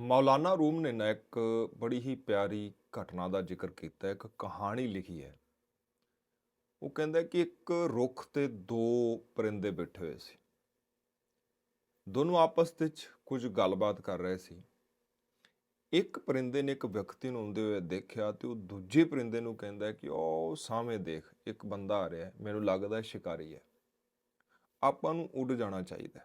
ਮੌਲਾਨਾ room ਨੇ ਨਾ ਇੱਕ ਬੜੀ ਹੀ ਪਿਆਰੀ ਘਟਨਾ ਦਾ ਜ਼ਿਕਰ ਕੀਤਾ, ਇੱਕ ਕਹਾਣੀ ਲਿਖੀ ਹੈ। ਉਹ ਕਹਿੰਦਾ ਕਿ ਇੱਕ ਰੁੱਖ ਤੇ ਦੋ ਪਰਿੰਦੇ ਬੈਠੇ ਹੋਏ ਸੀ। ਦੋਨੋਂ ਆਪਸ ਵਿੱਚ ਕੁਝ ਗੱਲਬਾਤ ਕਰ ਰਹੇ ਸੀ। ਇੱਕ ਪਰਿੰਦੇ ਨੇ ਇੱਕ ਵਿਅਕਤੀ ਨੂੰ ਆਉਂਦੇ ਹੋਏ ਦੇਖਿਆ ਤੇ ਉਹ ਦੂਜੇ ਪਰਿੰਦੇ ਨੂੰ ਕਹਿੰਦਾ ਕਿ ਉਹ ਸਾਹਮਣੇ ਦੇਖ, ਇੱਕ ਬੰਦਾ ਆ ਰਿਹਾ, ਮੈਨੂੰ ਲੱਗਦਾ ਸ਼ਿਕਾਰੀ ਹੈ। ਆਪਾਂ ਨੂੰ ਉੱਡ ਜਾਣਾ ਚਾਹੀਦਾ।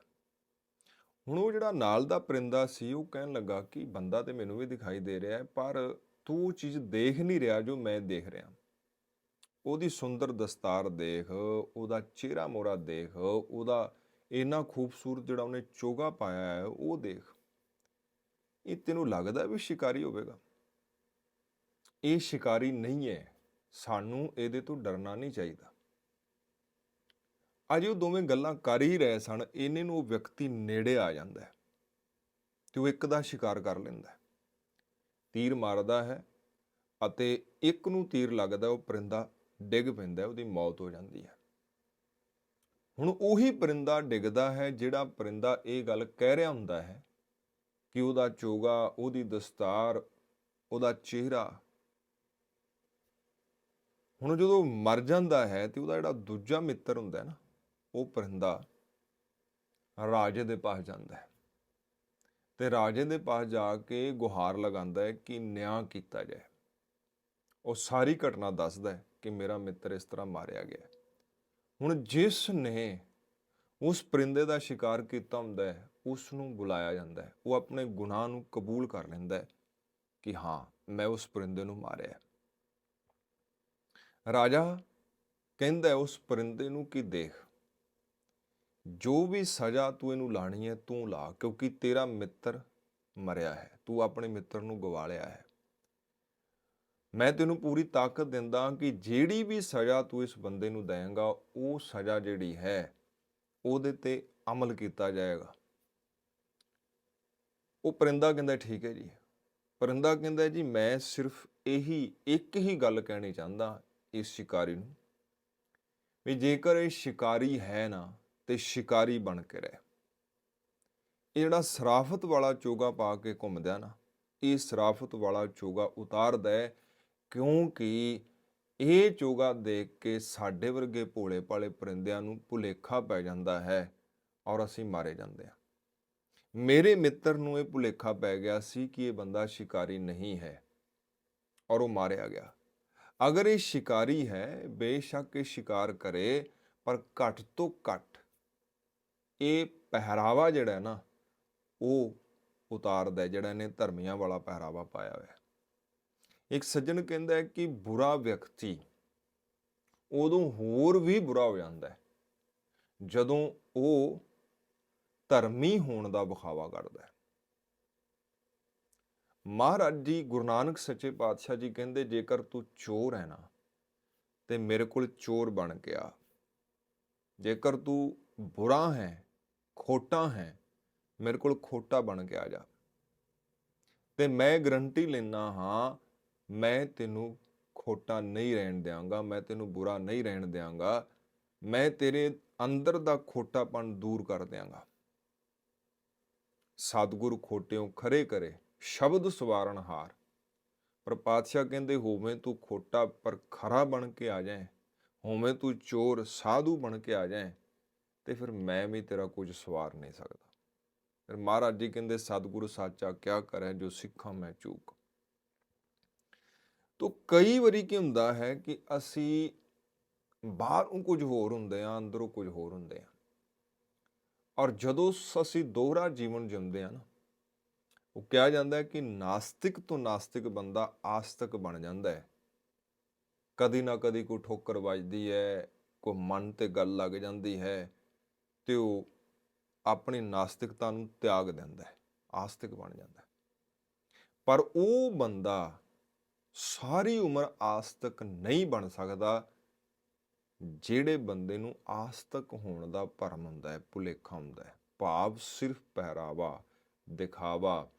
ਹੁਣ ਉਹ ਜਿਹੜਾ ਨਾਲ ਦਾ ਪਰਿੰਦਾ ਸੀ, ਉਹ ਕਹਿਣ ਲੱਗਾ ਕਿ ਬੰਦਾ ਤੇ ਮੈਨੂੰ ਵੀ ਦਿਖਾਈ ਦੇ ਰਿਹਾ ਹੈ, ਪਰ ਤੂੰ ਉਹ ਚੀਜ਼ ਦੇਖ ਨਹੀਂ ਰਿਹਾ ਜੋ ਮੈਂ ਦੇਖ ਰਿਹਾ। ਉਹਦੀ ਸੁੰਦਰ ਦਸਤਾਰ ਦੇਖ, ਉਹਦਾ ਚਿਹਰਾ ਮੋਰਾ ਦੇਖ, ਉਹਦਾ ਇੰਨਾ ਖੂਬਸੂਰਤ ਜਿਹੜਾ ਉਹਨੇ ਚੋਗਾ ਪਾਇਆ ਹੈ, ਉਹ ਦੇਖ। ਇਹ ਤੈਨੂੰ ਲੱਗਦਾ ਵੀ ਸ਼ਿਕਾਰੀ ਹੋਵੇਗਾ? ਇਹ ਸ਼ਿਕਾਰੀ ਨਹੀਂ ਹੈ। ਸਾਨੂੰ ਇਹਦੇ ਤੋਂ ਡਰਨਾ ਨਹੀਂ ਚਾਹੀਦਾ। ਅਜੇ ਉਹ ਦੋਵੇਂ ਗੱਲਾਂ ਕਰ ਹੀ ਰਹੇ ਸਨ ਇਹਨੇ ਨੂੰ ਉਹ ਵਿਅਕਤੀ ਨੇੜੇ ਆ ਜਾਂਦਾ ਹੈ ਤੇ ਉਹ ਇੱਕ ਦਾ ਸ਼ਿਕਾਰ ਕਰ ਲੈਂਦਾ ਹੈ। ਤੀਰ ਮਾਰਦਾ ਹੈ ਅਤੇ ਇੱਕ ਨੂੰ ਤੀਰ ਲੱਗਦਾ, ਉਹ ਪਰਿੰਦਾ ਡਿੱਗ ਪੈਂਦਾ ਉਹਦੀ ਮੌਤ ਹੋ ਜਾਂਦੀ ਹੈ। ਹੁਣ ਉਹੀ ਪਰਿੰਦਾ ਡਿੱਗਦਾ ਹੈ ਜਿਹੜਾ ਪਰਿੰਦਾ ਇਹ ਗੱਲ ਕਹਿ ਰਿਹਾ ਹੁੰਦਾ ਹੈ ਕਿ ਉਹਦਾ ਚੋਗਾ, ਉਹਦੀ ਦਸਤਾਰ, ਉਹਦਾ ਚਿਹਰਾ ਹੁਣ ਜਦੋਂ ਮਰ ਜਾਂਦਾ ਹੈ ਤੇ ਉਹਦਾ ਜਿਹੜਾ ਦੂਜਾ ਮਿੱਤਰ ਹੁੰਦਾ ਹੈ ਨਾ ਉਹ ਪਰਿੰਦਾ ਰਾਜੇ ਦੇ ਪਾਸ ਜਾਂਦਾ ਹੈ ਤੇ ਰਾਜੇ ਦੇ ਪਾਸ ਜਾ ਕੇ ਗੁਹਾਰ ਲਗਾਉਂਦਾ ਹੈ ਕਿ ਨਿਆਂ ਕੀਤਾ ਜਾਏ। ਉਹ ਸਾਰੀ ਘਟਨਾ ਦੱਸਦਾ ਹੈ ਕਿ ਮੇਰਾ ਮਿੱਤਰ ਇਸ ਤਰ੍ਹਾਂ ਮਾਰਿਆ ਗਿਆ ਹੁਣ ਜਿਸ ਨੇ ਉਸ ਪਰਿੰਦੇ ਦਾ ਸ਼ਿਕਾਰ ਕੀਤਾ ਹੁੰਦਾ ਹੈ, ਉਸ ਨੂੰ ਬੁਲਾਇਆ ਜਾਂਦਾ ਹੈ। ਉਹ ਆਪਣੇ ਗੁਨਾਹ ਨੂੰ ਕਬੂਲ ਕਰ ਲੈਂਦਾ ਹੈ ਕਿ ਹਾਂ, ਮੈਂ ਉਸ ਪਰਿੰਦੇ ਨੂੰ ਮਾਰਿਆ ਰਾਜਾ ਕਹਿੰਦਾ ਉਸ ਪਰਿੰਦੇ ਨੂੰ ਕਿ ਦੇਖ ਜੋ ਵੀ ਸਜ਼ਾ ਤੂੰ ਇਹਨੂੰ ਲਾਣੀ ਹੈ, ਤੂੰ ਲਾ, ਕਿਉਂਕਿ ਤੇਰਾ ਮਿੱਤਰ ਮਰਿਆ ਹੈ। ਤੂੰ ਆਪਣੇ ਮਿੱਤਰ ਨੂੰ ਗਵਾ ਲਿਆ ਹੈ। ਮੈਂ ਤੈਨੂੰ ਪੂਰੀ ਤਾਕਤ ਦਿੰਦਾ ਕਿ ਜਿਹੜੀ ਵੀ ਸਜ਼ਾ ਤੂੰ ਇਸ ਬੰਦੇ ਨੂੰ ਦੇਂਗਾ ਉਹ ਸਜ਼ਾ ਜਿਹੜੀ ਹੈ, ਉਹਦੇ ਤੇ ਅਮਲ ਕੀਤਾ ਜਾਏਗਾ। ਉਹ ਪਰਿੰਦਾ ਕਹਿੰਦਾ, ਠੀਕ ਹੈ ਜੀ। ਪਰਿੰਦਾ ਕਹਿੰਦਾ, ਜੀ, ਮੈਂ ਸਿਰਫ ਇਹੀ, ਇੱਕ ਹੀ ਗੱਲ ਕਹਿਣੀ ਚਾਹੁੰਦਾ ਇਸ ਸ਼ਿਕਾਰੀ ਨੂੰ ਵੀ ਜੇਕਰ ਇਹ ਸ਼ਿਕਾਰੀ ਹੈ ਨਾ ਤੇ ਸ਼ਿਕਾਰੀ ਬਣ ਕੇ ਰਹੇ। ਇਹ ਜਿਹੜਾ ਸਰਾਫਤ ਵਾਲਾ ਚੋਗਾ ਪਾ ਕੇ ਘੁੰਮਦਾ ਨਾ, ਇਹ ਸਰਾਫਤ ਵਾਲਾ ਚੋਗਾ ਉਤਾਰਦਾ ਹੈ ਕਿਉਂਕਿ ਇਹ ਚੋਗਾ ਦੇਖ ਕੇ ਸਾਡੇ ਵਰਗੇ ਭੋਲੇ ਭਾਲੇ ਪਰਿੰਦਿਆਂ ਨੂੰ ਭੁਲੇਖਾ ਪੈ ਜਾਂਦਾ ਹੈ ਔਰ ਅਸੀਂ ਮਾਰੇ ਜਾਂਦੇ ਹਾਂ। ਮੇਰੇ ਮਿੱਤਰ ਨੂੰ ਇਹ ਭੁਲੇਖਾ ਪੈ ਗਿਆ ਸੀ ਕਿ ਇਹ ਬੰਦਾ ਸ਼ਿਕਾਰੀ ਨਹੀਂ ਹੈ ਔਰ ਉਹ ਮਾਰਿਆ ਗਿਆ। ਅਗਰ ਇਹ ਸ਼ਿਕਾਰੀ ਹੈ, ਬੇਸ਼ੱਕ ਇਹ ਸ਼ਿਕਾਰ ਕਰੇ, ਪਰ ਘੱਟ ਤੋਂ ਘੱਟ ਇਹ ਪਹਿਰਾਵਾ ਜਿਹੜਾ ਨਾ, ਉਹ ਉਤਾਰਦਾ ਜਿਹੜਾ ਇਹਨੇ ਧਰਮੀਆਂ ਵਾਲਾ ਪਹਿਰਾਵਾ ਪਾਇਆ ਹੋਇਆ ਇੱਕ ਸੱਜਣ ਕਹਿੰਦਾ ਹੈ ਕਿ ਬੁਰਾ ਵਿਅਕਤੀ ਉਦੋਂ ਹੋਰ ਵੀ ਬੁਰਾ ਹੋ ਜਾਂਦਾ ਹੈ, ਜਦੋਂ ਉਹ ਧਰਮੀ ਹੋਣ ਦਾ ਵਿਖਾਵਾ ਕਰਦਾ ਹੈ। ਮਹਾਰਾਜ ਜੀ, ਗੁਰੂ ਨਾਨਕ ਸੱਚੇ ਪਾਤਸ਼ਾਹ ਜੀ ਕਹਿੰਦੇ, ਜੇਕਰ ਤੂੰ ਚੋਰ ਹੈ ਨਾ, ਤੇ ਮੇਰੇ ਕੋਲ ਚੋਰ ਬਣ ਗਿਆ ਜੇਕਰ ਤੂੰ ਬੁਰਾ ਹੈ ਖੋਟਾ ਹੈ, ਮੇਰੇ ਕੋਲ ਖੋਟਾ ਬਣ ਕੇ ਆ ਜਾ। ਤੇ ਮੈਂ ਗਰੰਟੀ ਲੈਣਾ ਹਾਂ, ਮੈਂ ਤੈਨੂੰ ਖੋਟਾ ਨਹੀਂ ਰਹਿਣ ਦਿਆਂਗਾ, ਮੈਂ ਤੈਨੂੰ ਬੁਰਾ ਨਹੀਂ ਰਹਿਣ ਦਿਆਂਗਾ, ਮੈਂ ਤੇਰੇ ਅੰਦਰ ਦਾ ਖੋਟਾਪਣ ਦੂਰ ਕਰ ਦਿਆਂਗਾ। ਸਤਿਗੁਰੂ ਖੋਟਿਓ ਖਰੇ ਕਰੇ, ਸ਼ਬਦ ਸਵਾਰਨ ਹਾਰ। ਪਰ ਪਾਤਸ਼ਾਹ ਕਹਿੰਦੇ, ਹੋਵੇਂ ਤੂੰ ਖੋਟਾ ਪਰ ਖਰਾ ਬਣ ਕੇ ਆ ਜਾਏ, ਹੋਵੇਂ ਤੂੰ ਚੋਰ, ਸਾਧੂ ਬਣ ਕੇ ਆ ਜਾਏ ਤੇ ਫਿਰ ਮੈਂ ਵੀ ਤੇਰਾ ਕੁਝ ਸਵਾਰ ਨਹੀਂ ਸਕਦਾ। ਫਿਰ ਮਹਾਰਾਜ ਜੀ ਕਹਿੰਦੇ, ਸਤਿਗੁਰੂ ਸਾਚਾ ਕਿਆ ਕਰੇ ਜੋ ਸਿੱਖਾਂ ਮੈਂ ਚੂਕ? ਤੋ ਕਈ ਵਾਰੀ ਕੀ ਹੁੰਦਾ ਹੈ ਕਿ ਅਸੀਂ ਬਾਹਰੋਂ ਕੁਝ ਹੋਰ ਹੁੰਦੇ ਆ ਅੰਦਰੋਂ ਕੁਝ ਹੋਰ ਹੁੰਦੇ ਆ ਔਰ ਜਦੋਂ ਅਸੀਂ ਦੋਹਰਾ ਜੀਵਨ ਜਿਉਂਦੇ ਆ ਨਾ, ਉਹ ਕਿਹਾ ਜਾਂਦਾ ਹੈ ਕਿ ਨਾਸਤਿਕ ਤੋਂ ਨਾਸਤਿਕ ਬੰਦਾ ਆਸਤਿਕ ਬਣ ਜਾਂਦਾ ਹੈ। ਕਦੀ ਨਾ ਕਦੀ ਕੋਈ ਠੋਕਰ ਵੱਜਦੀ ਹੈ, ਕੋਈ ਮਨ ਤੇ ਗੱਲ ਲੱਗ ਜਾਂਦੀ ਹੈ ਤੇ ਉਹ ਆਪਣੀ ਨਾਸਤਿਕਤਾ ਨੂੰ ਤਿਆਗ ਦਿੰਦਾ ਹੈ, ਆਸਤਿਕ ਬਣ ਜਾਂਦਾ ਹੈ। ਪਰ ਉਹ ਬੰਦਾ ਸਾਰੀ ਉਮਰ ਆਸਤਕ ਨਹੀਂ ਬਣ ਸਕਦਾ, ਜਿਹੜੇ ਬੰਦੇ ਨੂੰ ਆਸਤਕ ਹੋਣ ਦਾ ਭਰਮ ਹੁੰਦਾ ਹੈ, ਭੁਲੇਖਾ ਹੁੰਦਾ ਹੈ। ਭਾਵ ਸਿਰਫ ਪਹਿਰਾਵਾ, ਦਿਖਾਵਾ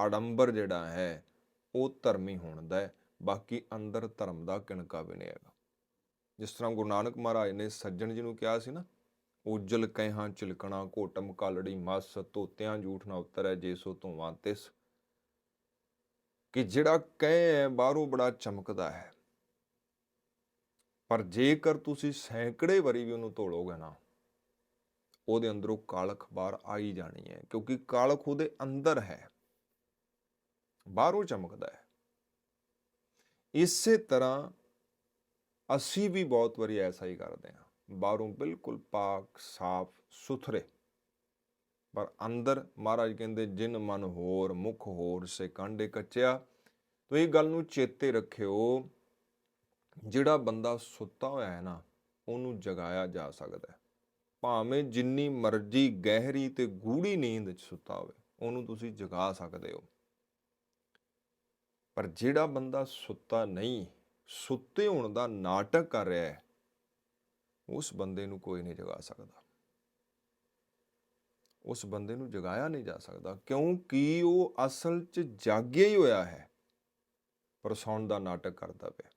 ਆਡੰਬਰ ਜਿਹੜਾ ਹੈ, ਉਹ ਧਰਮੀ ਹੋਣ ਦਾ ਹੈ, ਬਾਕੀ ਅੰਦਰ ਧਰਮ ਦਾ ਕਿਣਕਾ ਵੀ ਨਹੀਂ ਹੈਗਾ। ਜਿਸ ਤਰ੍ਹਾਂ ਗੁਰੂ ਨਾਨਕ ਮਹਾਰਾਜ ਨੇ ਸੱਜਣ ਜੀ ਨੂੰ ਕਿਹਾ ਸੀ ਨਾ ਉਜਲ ਕਹਿਹਾਂ ਚਿਲਕਣਾ ਘੋਟਮ ਕਾਲੜੀ ਮਸ ਧੋਤਿਆਂ ਝੂਠ ਨਾ ਉਤਰੈ ਜੇ ਸੋ ਧੋਵਾਂ ਤਿਸ। ਕਿ ਜਿਹੜਾ ਕਹਿ ਹੈ ਬਾਹਰੋਂ ਬੜਾ ਚਮਕਦਾ ਹੈ। ਪਰ ਜੇਕਰ ਤੁਸੀਂ ਸੈਂਕੜੇ ਵਾਰੀ ਵੀ ਉਹਨੂੰ ਧੋਲੋਗੇ ਨਾ, ਉਹਦੇ ਅੰਦਰੋਂ ਕਾਲਖ ਬਾਹਰ ਆਈ ਜਾਣੀ ਹੈ ਕਿਉਂਕਿ ਕਾਲਖ ਉਹਦੇ ਅੰਦਰ ਹੈ। ਬਾਹਰੋਂ ਚਮਕਦਾ ਹੈ। ਇਸੇ ਤਰ੍ਹਾਂ ਅਸੀਂ ਵੀ ਬਹੁਤ ਵਾਰੀ ਐਸਾ ਹੀ ਕਰਦੇ ਹਾਂ। ਬਾਹਰੋਂ ਬਿਲਕੁਲ ਪਾਕ, ਸਾਫ਼, ਸੁਥਰੇ। ਪਰ ਅੰਦਰ ਮਹਾਰਾਜ ਕਹਿੰਦੇ, ਜਿਨ ਮਨ ਹੋਰ, ਮੁਖ ਹੋਰ ਸੇ ਕਾਂਡੇ ਕੱਚਿਆ। ਤੋ ਇਹ ਗੱਲ ਨੂੰ ਚੇਤੇ ਰੱਖਿਓ, ਜਿਹੜਾ ਬੰਦਾ ਸੁੱਤਾ ਹੋਇਆ ਹੈ ਨਾ, ਉਹਨੂੰ ਜਗਾਇਆ ਜਾ ਸਕਦਾ ਹੈ। ਭਾਵੇਂ ਜਿੰਨੀ ਮਰਜ਼ੀ ਗਹਿਰੀ ਤੇ ਗੂੜੀ ਨੀਂਦ 'ਚ ਸੁੱਤਾ ਹੋਵੇ, ਉਹਨੂੰ ਤੁਸੀਂ ਜਗਾ ਸਕਦੇ ਹੋ। ਪਰ ਜਿਹੜਾ ਬੰਦਾ ਸੁੱਤਾ ਨਹੀਂ, ਸੁੱਤੇ ਹੋਣ ਦਾ ਨਾਟਕ ਕਰ ਰਿਹਾ ਹੈ ਉਸ ਬੰਦੇ ਨੂੰ ਕੋਈ ਨਹੀਂ ਜਗਾ ਸਕਦਾ। ਉਸ ਬੰਦੇ ਨੂੰ ਜਗਾਇਆ ਨਹੀਂ ਜਾ ਸਕਦਾ ਕਿਉਂਕਿ ਉਹ ਅਸਲ 'ਚ ਜਾਗਿਆ ਹੀ ਹੋਇਆ ਹੈ, ਪਰ ਸੌਣ ਦਾ ਨਾਟਕ ਕਰਦਾ ਪਿਆ।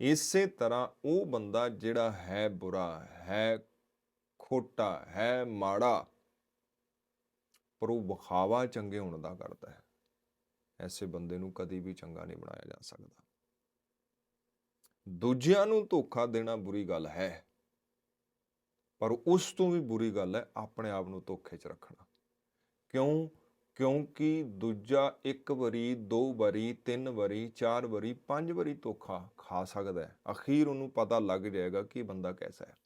ਇਸੇ ਤਰ੍ਹਾਂ ਉਹ ਬੰਦਾ ਜਿਹੜਾ ਹੈ ਬੁਰਾ, ਹੈ ਖੋਟਾ, ਹੈ ਮਾੜਾ, ਪਰ ਉਹ ਵਿਖਾਵਾ ਚੰਗੇ ਹੋਣ ਦਾ ਕਰਦਾ ਹੈ। ਐਸੇ ਬੰਦੇ ਨੂੰ ਕਦੀ ਵੀ ਚੰਗਾ ਨਹੀਂ ਬਣਾਇਆ ਜਾ ਸਕਦਾ। ਦੂਜਿਆਂ ਨੂੰ ਧੋਖਾ ਦੇਣਾ ਬੁਰੀ ਗੱਲ ਹੈ। ਪਰ ਉਸ ਤੋਂ ਵੀ ਬੁਰੀ ਗੱਲ ਹੈ ਆਪਣੇ ਆਪ ਨੂੰ ਧੋਖੇ 'ਚ ਰੱਖਣਾ। ਕਿਉਂ? ਕਿਉਂਕਿ ਦੂਜਾ ਇੱਕ ਵਾਰੀ, ਦੋ ਵਾਰੀ, ਤਿੰਨ ਵਾਰੀ, ਚਾਰ ਵਾਰੀ, ਪੰਜ ਵਾਰੀ ਧੋਖਾ ਖਾ ਸਕਦਾ ਹੈ। ਅਖੀਰ ਉਹਨੂੰ ਪਤਾ ਲੱਗ ਜਾਏਗਾ ਕਿ ਬੰਦਾ ਕੈਸਾ ਹੈ।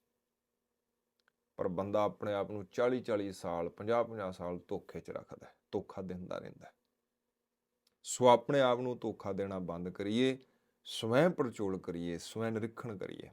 ਪਰ ਬੰਦਾ ਆਪਣੇ ਆਪ ਨੂੰ 40 40 ਸਾਲ 50 50 ਸਾਲ ਧੋਖੇ 'ਚ ਰੱਖਦਾ ਹੈ, ਧੋਖਾ ਦਿੰਦਾ ਰਹਿੰਦਾ ਹੈ। ਸੋ ਆਪਣੇ ਆਪ ਨੂੰ ਧੋਖਾ ਦੇਣਾ ਬੰਦ ਕਰੀਏ। ਸਵੈ ਪਰਚੋਲ ਕਰੀਏ ਸਵੈ ਨਿਰੀਖਣ ਕਰੀਏ।